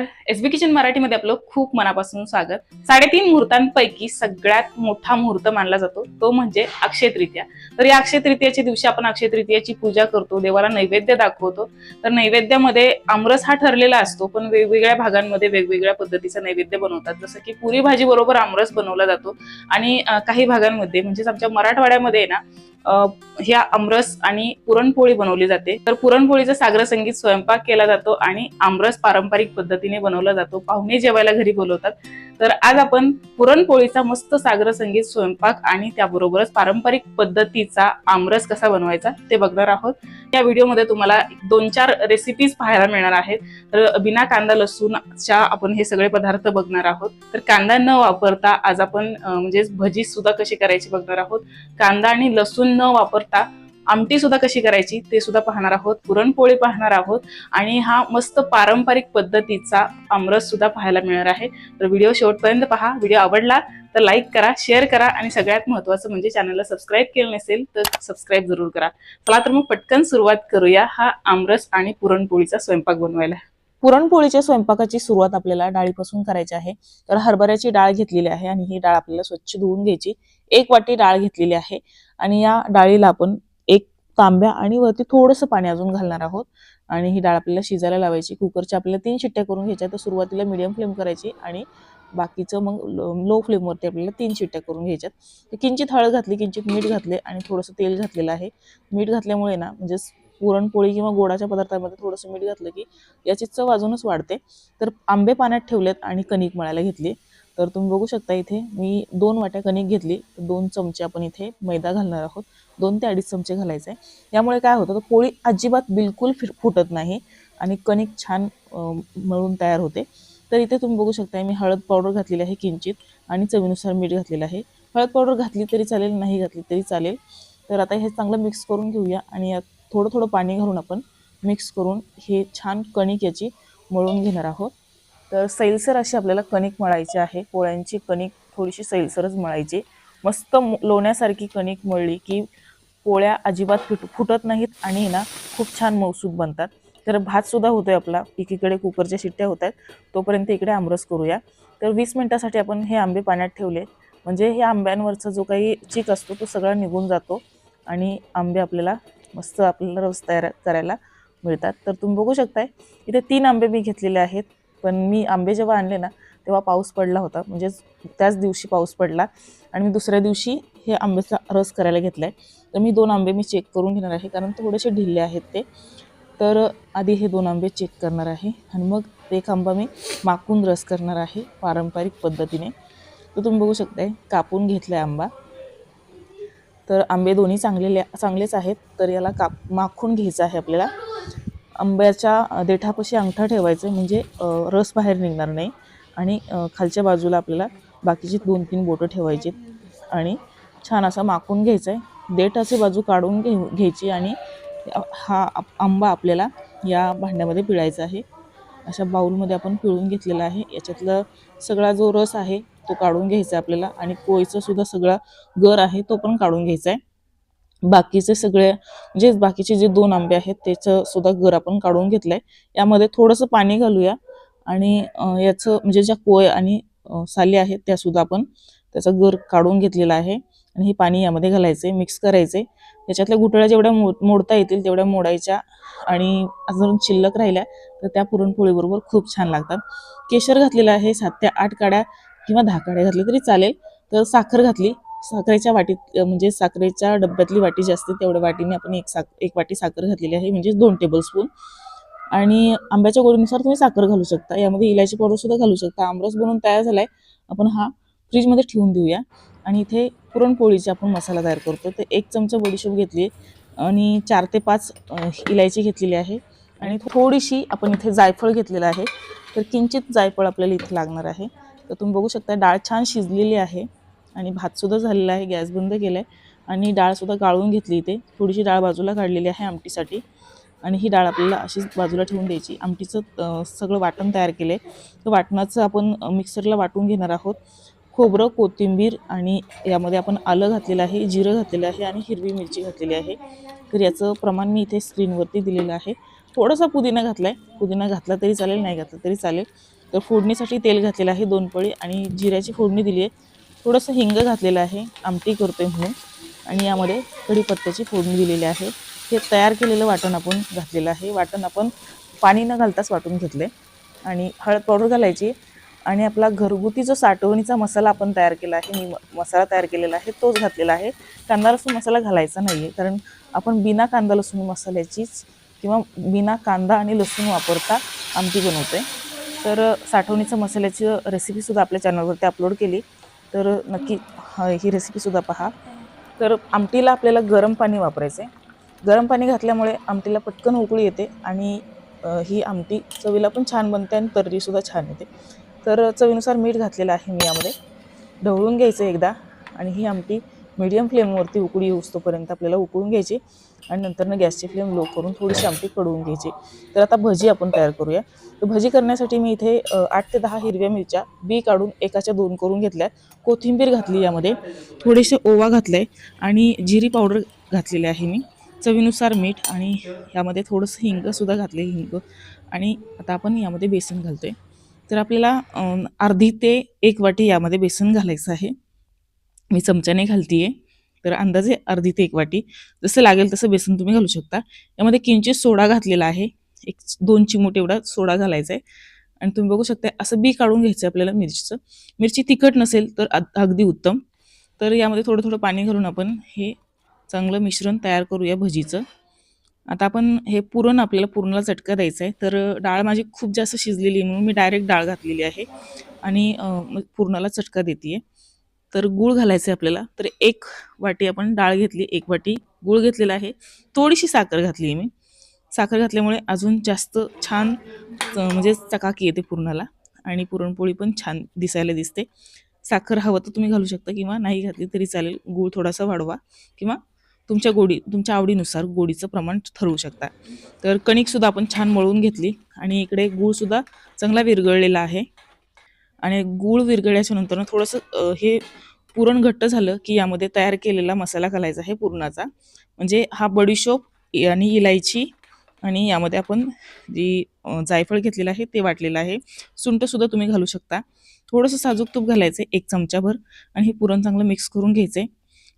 estar S kitchen मराठीमध्ये आपलं खूप मनापासून स्वागत. साडेतीन मुहूर्तांपैकी सगळ्यात मोठा मुहूर्त मानला जातो तो म्हणजे अक्षय तृतीया तर या अक्षय तृतीयाच्या दिवशी आपण अक्षय तृतीयाची पूजा करतो देवाला नैवेद्य दाखवतो. तर नैवेद्यामध्ये आमरस हा ठरलेला असतो पण वेगवेगळ्या भागांमध्ये वेगवेगळ्या पद्धतीचा नैवेद्य बनवतात. जसं की पुरी भाजी बरोबर आमरस बनवला जातो आणि काही भागांमध्ये म्हणजेच आमच्या मराठवाड्यामध्ये ना ह्या आमरस आणि पुरणपोळी बनवली जाते. तर पुरणपोळीचा सागर संगीत स्वयंपाक केला जातो आणि आमरस पारंपरिक पद्धतीने बनवला जातो. पाहुणे जेवायला घरी बोलवतात. तर आज आपण पुरणपोळीचा मस्त सागर संगीत स्वयंपाक आणि त्याबरोबरच पारंपरिक पद्धतीचा आमरस कसा बनवायचा ते बघणार आहोत. या व्हिडिओमध्ये तुम्हाला दोन चार रेसिपीज पाहायला मिळणार आहेत. तर बिना कांदा लसूणच्या आपण हे सगळे पदार्थ बघणार आहोत. तर कांदा न वापरता आज आपण म्हणजे भजी सुद्धा कशी करायची बघणार आहोत. कांदा आणि लसूण न वापरता आमटी सुद्धा कशी करायची ते सुद्धा पाहणार आहोत पुरणपोळी पाहणार आहोत आणि हा मस्त पारंपरिक पद्धतीचा आमरस सुद्धा पाहायला मिळणार आहे. तर व्हिडिओ शेवटपर्यंत पहा व्हिडिओ आवडला तर लाईक करा शेअर करा आणि सगळ्यात महत्त्वाचं म्हणजे चॅनलला सबस्क्राईब केलं नसेल तर सबस्क्राईब जरूर करा. चला तर मग पटकन सुरुवात करूया हा आमरस आणि पुरणपोळीचा स्वयंपाक बनवायला. पुरणपोळीच्या स्वयंपाकाची सुरुवात आपल्याला डाळीपासून करायची आहे. तर हरभऱ्याची डाळ घेतलेली आहे आणि ही डाळ आपल्याला स्वच्छ धुवून घ्यायची. एक वाटी डाळ घेतलेली आहे आणि या डाळीला आपण तांब्या आणि वरती थोडंसं पाणी अजून घालणार आहोत. आणि ही डाळ आपल्याला शिजायला लावायची. कुकरच्या आपल्याला तीन शिट्ट्या करून घ्यायच्या तर सुरुवातीला मिडियम फ्लेम करायची आणि बाकीचं मग लो फ्लेमवरती आपल्याला तीन शिट्ट्या करून घ्यायच्यात तर किंचित हळद घातली किंचित मीठ घातले आणि थोडंसं तेल घातलेलं आहे. मीठ घातल्यामुळे ना म्हणजे पुरणपोळी किंवा गोडाच्या पदार्थामध्ये थोडंसं मीठ घातलं की याची चव अजूनच वाढते. तर आंबे पाण्यात ठेवलेत आणि कणिक मळायला घेतली. तर तुम्ही बघू शकता इथे मी दोन वाट्या कणिक घेतली. दोन चमचे आपण इथे मैदा घालणार आहोत. दोन ते अडीच चमचे घालायचे आहे. यामुळे काय होतं तर पोळी अजिबात बिलकुल फिर फुटत नाही आणि कणिक छान मळून तयार होते. तर इथे तुम्ही बघू शकता मी हळद पावडर घातलेली आहे किंचित आणि चवीनुसार मीठ घातलेलं आहे. हळद पावडर घातली तरी चालेल नाही घातली तरी चालेल. तर आता हे चांगलं मिक्स करून घेऊया आणि यात थोडं थोडं पाणी घालून आपण मिक्स करून हे छान कणिक याची मळून घेणार आहोत. तर सैलसर अशी आपल्याला कणिक मळायची आहे. पोळ्यांची कणिक थोडीशी सैलसरच मळायची. मस्त लोण्यासारखी कणिक मळली की पोळ्या अजिबात फुट फुटत नाहीत आणि ना खूप छान मौसूद बनतात. तर भातसुद्धा होतो होतोय आपला. एकीकडे कुकरच्या शिट्ट्या होत आहेत. तोपर्यंत इकडे आमरस करूया. तर वीस मिनटासाठी आपण हे आंबे पाण्यात ठेवले. म्हणजे हे आंब्यांवरचा जो काही चीक असतो तो सगळा निघून जातो आणि आंबे आपल्याला मस्त आपल्याला रस तयार करायला मिळतात. तर तुम्ही बघू शकताय इथे तीन आंबे मी घेतलेले आहेत. पण मी आंबे जेव्हा आणले ना तेव्हा पाऊस पडला होता. म्हणजेच त्याच दिवशी पाऊस पडला. आणि मी दुसऱ्या दिवशी हे आंब्याचा रस करायला घेतला आहे तर मी दोन आंबे मी चेक करून घेणार आहे. कारण थोडेसे ढिल्ले आहेत ते. तर आधी हे दोन आंबे चेक करणार आहे. आणि मग एक आंबा मी माकून रस करणार आहे पारंपरिक पद्धतीने. तर तुम्ही बघू शकताय कापून घेतला आहे आंबा. तर आंबे दोन्ही चांगलेले चांगलेच आहेत. तर याला काप माखून घ्यायचं आहे आपल्याला. आंब्याच्या देठापाशी अंगठा ठेवायचा आहे म्हणजे रस बाहेर निघणार नाही. आणि खालच्या बाजूला आपल्याला बाकीची दोन तीन बोटं ठेवायची आणि छान असा माखून घ्यायचा आहे. देठाची बाजू काढून घेऊ घ्यायची आणि हा आप- आंबा आपल्याला या भांड्यामध्ये पिळायचा आहे. अशा बाऊलमध्ये आपण पिळून घेतलेला आहे. याच्यातलं सगळा जो रस आहे तो काढून घ्यायचा आहे आपल्याला. आणि पोळीचा सुद्धा सगळा गर आहे तो पण काढून घ्यायचा आहे. बाकीचे सगळे जे बाकीचे जे दोन आंबे आहेत त्याचं सुद्धा गर आपण काढून घेतलंय. यामध्ये थोडंसं पाणी घालूया आणि याचं म्हणजे ज्या कोय आणि साली आहेत त्या सुद्धा आपण त्याचा गर काढून घेतलेला आहे आणि हे पाणी यामध्ये घालायचे मिक्स करायचे त्याच्यातल्या गुठळ्या जेवढ्या मोडता येतील तेवढ्या मोडायच्या आणि अजून शिल्लक राहिल्या तर त्या पुरणपोळीबरोबर खूप छान लागतात. केशर घातलेलं आहे सात ते आठ काड्या किंवा दहा काड्या घातल्या तरी चालेल. तर साखर घातली साखरेच्या वाटीत म्हणजे साखरेच्या डब्यातली वाटी जी असते तेवढ्या वाटीने आपण एक साख एक वाटी साखर घातलेली आहे म्हणजे दोन टेबलस्पून आणि आंब्याच्या गोडीनुसार तुम्ही साखर घालू शकता. यामध्ये इलायची पावडरसुद्धा घालू शकता. आमरस बनवून तयार झाला आहे आपण हा फ्रीजमध्ये ठेवून देऊया. आणि इथे पुरणपोळीचा आपण मसाला तयार करतो तर एक चमचा बडीशेप घेतली आणि चार ते पाच इलायची घेतलेली आहे. आणि थोडीशी आपण इथे जायफळ घेतलेलं आहे. तर किंचित जायफळ आपल्याला इथे लागणार आहे. तर तुम्ही बघू शकता डाळ छान शिजलेली आहे. आणि भातसुद्धा झालेला आहे गॅस बंद केला आहे आणि डाळसुद्धा गाळून घेतली इथे. थोडीशी डाळ बाजूला काढलेली आहे आमटीसाठी. आणि ही डाळ आपल्याला अशीच बाजूला ठेवून द्यायची. आमटीचं सगळं वाटण तयार केलं आहे तर वाटणाचं आपण मिक्सरला वाटून घेणार आहोत. खोबरं कोथिंबीर आणि यामध्ये आपण आलं घातलेलं आहे जिरं घातलेलं आहे आणि हिरवी मिरची घातलेली आहे. तर याचं प्रमाण मी इथे स्क्रीनवरती दिलेलं आहे. थोडासा पुदिना घातलाय. पुदिना घातला तरी चालेल नाही घातला तरी चालेल. तर फोडणीसाठी तेल घातलेलं आहे दोन पळी. आणि जिऱ्याची फोडणी दिली आहे. थोडंसं हिंग घातलेलं आहे आमटी करतोय म्हणून. आणि यामध्ये कढीपत्त्याची फोडणी दिलेली आहे. हे तयार केलेलं वाटण आपण घातलेलं आहे. वाटण आपण पाणी न घालताच वाटून घेतले आणि हळद पावडर घालायची. आणि आपला घरगुती जो साठवणीचा मसाला आपण तयार केला आहे मी मसाला तयार केलेला आहे तोच घातलेला आहे. कांदा लसूण मसाला घालायचा नाही आहे कारण आपण बिना कांदा लसूण मसाल्याचीच किंवा बिना कांदा आणि लसूण वापरता आमटी बनवते तर अ, साठवणीचा मसाल्याची रेसिपीसुद्धा आपल्या चॅनलवरती अपलोड केली. तर नक्की ही रेसिपीसुद्धा पहा. तर आमटीला आपल्याला गरम पाणी वापरायचं आहे गरम पाणी घातल्यामुळे आमटीला पटकन उकळी येते आणि ही आमटी चवीला पण छान बनते आणि तर्रीसुद्धा छान येते. तर चवीनुसार मीठ घातलेलं आहे मी यामध्ये. ढवळून घ्यायचं एकदा आणि ही आमटी मीडियम फ्लेमवरती उकळी येऊस्तोपर्यंत आपल्याला उकळून घ्यायची आणि नंतरनं गॅसची फ्लेम लो करून थोडीशी आमटी कडवून घ्यायची. तर आता भजी आपण तयार करूया. तर भजी करण्यासाठी मी इथे आठ ते दहा हिरव्या मिरच्या बी काढून एकाच्या दोन करून घेतल्या. कोथिंबीर घातली यामध्ये थोडेसे ओवा घातले आणि जिरी पावडर घातलेली आहे मी. चवीनुसार मीठ आणि यामध्ये थोडंसं हिंगसुद्धा घातले हिंग. आणि आता आपण यामध्ये बेसन घालतोय. तर आपल्याला अर्धी ते एक वाटी यामध्ये बेसन घालायचं आहे. मी चमच्याने घालतीये. तर अंदाजे अर्धी ते एक वाटी. जसं लागेल तसं बेसन तुम्ही घालू शकता. यामध्ये किंचित सोडा घातलेला आहे. एक दोन चिमूट एवढा सोडा घालायचा आहे आणि तुम्ही बघू शकता असं बी काढून घ्यायचं आहे आपल्याला मिरचीचं. मिरची तिखट नसेल तर अग- अगदी उत्तम. तर यामध्ये थोडं थोडं पाणी घालून आपण हे चांगलं मिश्रण तयार करूया भजीचं. आता आपण हे पुरण आपल्याला पुरणाला चटका द्यायचा आहे तर डाळ माझी खूप जास्त शिजलेली आहे म्हणून मी डायरेक्ट डाळ घातलेली आहे. आणि मग पुरणाला चटका देते आहे तर गूळ घालायचं आहे आपल्याला. तर एक वाटी आपण डाळ घेतली एक वाटी गूळ घेतलेला आहे. थोडीशी साखर घातली आहे मी. साखर घातल्यामुळे अजून जास्त छान म्हणजे चकाकी येते पुरणाला आणि पुरणपोळी पण छान दिसायला दिसते. साखर हवं तर तुम्ही घालू शकता किंवा नाही घातली तरी चालेल. गूळ थोडासा वाढवा किंवा तुमच्या गोडी तुमच्या आवडीनुसार गोडीचं प्रमाण ठरवू शकता. तर कणिकसुद्धा आपण छान मळून घेतली आणि इकडे गूळसुद्धा चांगला विरघळलेला आहे. आणि गूळ विरघळल्याच्या नंतर थोडंसं हे पुरण घट्ट झालं की यामध्ये तयार केलेला मसाला घालायचा आहे पुरणाचा. म्हणजे हा बडीशोप आणि इलायची आणि यामध्ये आपण जी जायफळ घेतलेलं आहे ते वाटलेलं आहे. सुंठसुद्धा तुम्ही घालू शकता. थोडंसं साजूक तूप घालायचं आहे एक चमचाभर आणि हे पुरण चांगलं मिक्स करून घ्यायचं आहे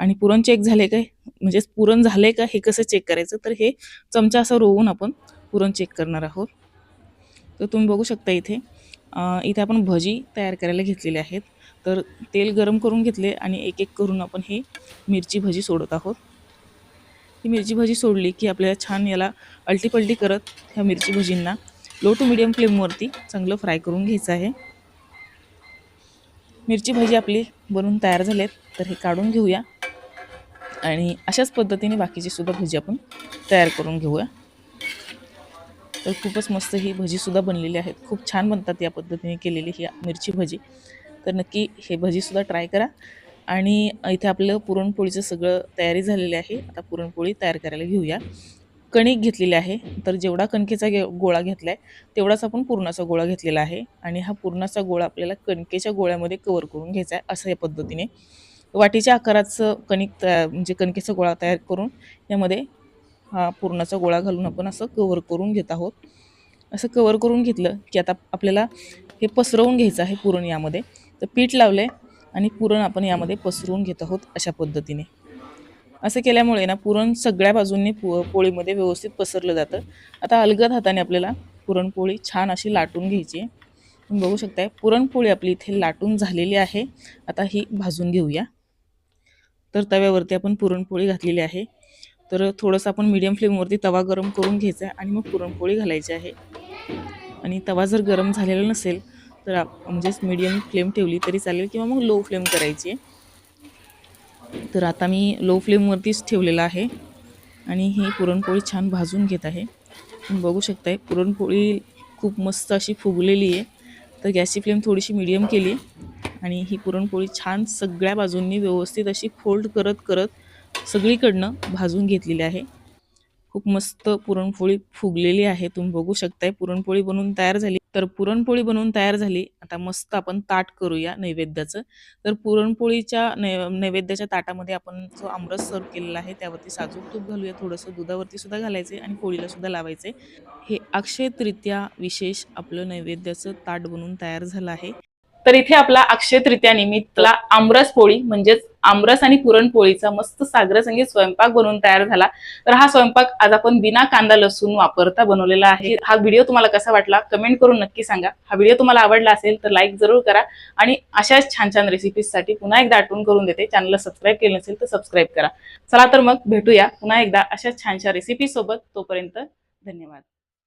आणि पुरण चेक झाले काय? म्हणजे पुरण झाले का? हे कसं चेक करायचं? तर हे चमचा असं रोवून आपण पुरण चेक करणार आहोत. तर तुम्ही बघू शकता इथे. इथे आपण भजी तयार करायला घेतलेले आहेत. तर तेल गरम करून घेतले आणि एक एक करून आपण ही मिरची भजी सोडत आहोत. ही मिरची भजी सोडली की आपल्याला छान याला अल्टीपल्टी करत ह्या मिरची भजींना लो टू मिडियम फ्लेमवरती चांगलं फ्राय करून घ्यायचं आहे. मिरची भजी आपली बनवून तयार झालेत तर हे काढून घेऊया. आणि अशाच पद्धतीने बाकीची सुद्धा भजी आपण तयार करून घेऊया. तर खूपच मस्त ही भजीसुद्धा बनलेली आहेत खूप छान बनतात या पद्धतीने केलेली ही मिरची भजी. तर नक्की हे भजीसुद्धा ट्राय करा. आणि इथे आपलं पुरणपोळीचं सगळं तयारी झालेली आहे. आता पुरणपोळी तयार करायला घेऊया. कणिक घेतलेली आहे. तर जेवढा कणकेचा गे गोळा घेतला आहे तेवढाच आपण पुरणाचा गोळा घेतलेला आहे. आणि हा पुरणाचा गोळा आपल्याला कणकेच्या गोळ्यामध्ये कवर करून घ्यायचा आहे असं या पद्धतीने. वाटीच्या आकाराचं कणिक तया म्हणजे कणकेचा गोळा तयार करून यामध्ये हा पुरणाचा गोळा घालून आपण असं कवर करून घेत आहोत. असं कवर करून घेतलं की आता आपल्याला हे पसरवून घ्यायचं आहे पुरण यामध्ये. तर पीठ लावलं आणि पुरण आपण यामध्ये पसरवून घेत आहोत अशा पद्धतीने. असं केल्यामुळे ना पुरण सगळ्या बाजूंनी पो पोळीमध्ये व्यवस्थित पसरलं जातं. आता अलगद हाताने आपल्याला पुरणपोळी छान अशी लाटून घ्यायची आहे. तुम्ही बघू शकताय पुरणपोळी आपली इथे लाटून झालेली आहे. आता ही भाजून घेऊया. तर तव्यावरती आपण पुरणपोळी घातलेली आहे. तर थोडंसं आपण मीडियम फ्लेमवरती तवा गरम करून घ्यायचा आहे आणि मग पुरणपोळी घालायची आहे. आणि तवा जर गरम झालेला नसेल तर आप म्हणजेच मीडियम फ्लेम ठेवली तरी चालेल किंवा मग लो फ्लेम करायची आहे. तर आता मी लो फ्लेमवरतीच ठेवलेला आहे. आणि ही पुरणपोळी छान भाजून घेत आहे. तुम्ही बघू शकताय पुरणपोळी खूप मस्त अशी फुगलेली आहे. तर गॅसची फ्लेम थोडीशी मीडियम केली. आणि ही पुरणपोळी छान सगळ्या बाजूंनी व्यवस्थित अशी फोल्ड करत करत सगळीकडनं भाजून घेतलेली आहे. खूप मस्त पुरणपोळी फुगलेली आहे. तुम्ही बघू शकताय पुरणपोळी बनवून तयार झाली. तर पुरणपोळी बनवून तयार झाली. आता मस्त आपण ताट करूया नैवेद्याचं. तर पुरणपोळीच्या नै नैवेद्याच्या ताटामध्ये आपण जो आमरस सर्व केलेला आहे त्यावरती साजूक तूप घालूया. थोडंसं दुधावरती सुद्धा घालायचे आणि पोळीला सुद्धा लावायचे हे अक्षय तृतीया विशेष आपलं नैवेद्याचं ताट बनवून तयार झालं आहे. तर इथे आपला अक्षय तृतीया निमित्तला आमरस पोळी म्हणजेच आमरस आणि पुरणपोळीचा मस्त सागरसंगीत स्वयंपाक बनवून तयार झाला. तर हा स्वयंपाक आज आपण बिना कांदा लसूण वापरता बनवलेला आहे. हा व्हिडिओ तुम्हाला कसा वाटला कमेंट करून नक्की सांगा. हा व्हिडिओ तुम्हाला आवडला असेल तर लाईक जरूर करा आणि अशाच छान छान रेसिपीजसाठी पुन्हा एकदा आठवण करून देते. चॅनलला सबस्क्राईब केलं नसेल तर सबस्क्राईब करा. चला तर मग भेटूया पुन्हा एकदा अशाच छानशा रेसिपी सोबत. तोपर्यंत धन्यवाद.